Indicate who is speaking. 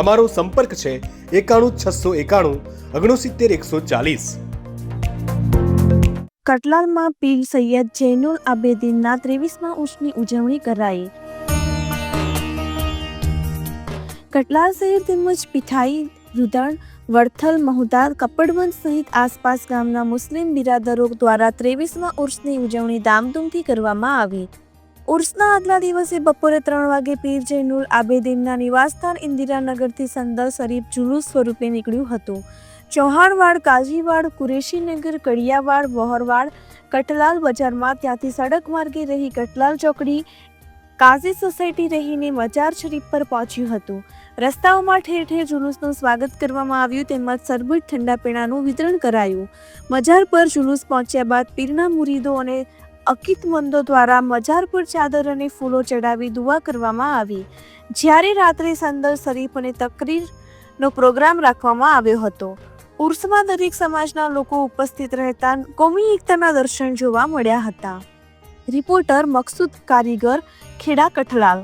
Speaker 1: અમારો સંપર્ક છે એકાણું છસો એકાણું ઓગણસિત્તેર એકસો ચાલીસ.
Speaker 2: કટલાલમાં પીર સૈયદ જૈનુલ આબેદીનના ત્રેવીસમાં ઉર્ષની ઉજવણી કરાઈ. કટલાલ શહેર તેમજ પીઠાઈ, રુદણ, વડથલ, મહુદાર, કપડવંજ સહિત આસપાસ ગામના મુસ્લિમ બિરાદરો દ્વારા ત્રેવીસમાં ઉર્ષની ઉજવણી ધામધૂમથી કરવામાં આવી. ઉર્સના આગલા દિવસે બપોરે ત્રણ વાગે પીર જૈનુલ આબેદીનના નિવાસસ્થાન ઇન્દિરાનગરથી સંદર શરીફ જુલુસ સ્વરૂપે નીકળ્યું હતું. ચૌહાણવાડ, કાજીવાડ કુરેશીનગર કડિયાવાડ, વહોરવાડ, કટલાલ બજારમાં ત્યાંથી સડક માર્ગે રહી કટલાલ ચોકડી, કાઝી સોસાયટી રહીને મજાર શરીફ પર પહોંચ્યું હતું. રસ્તાઓમાં ઠેર ઠેર જુલુસનું સ્વાગત કરવામાં આવ્યું, તેમજ સરબત ઠંડા પીણાનું વિતરણ કરાયું. મજાર પર જુલુસ પહોંચ્યા બાદ પીરના મુરીદો અને અકીતમંદો દ્વારા મજાર પર ચાદર અને ફૂલો ચડાવી દુઆ કરવામાં આવી. જ્યારે રાત્રે સંદર શરીફ અને તકરીરનો પ્રોગ્રામ રાખવામાં આવ્યો હતો. ઉર્સમાં દરેક સમાજના લોકો ઉપસ્થિત રહેતા કોમી એકતાના દર્શન જોવા મળ્યા હતા. રિપોર્ટર મકસૂદ કારીગર, ખેડા કઠલાલ.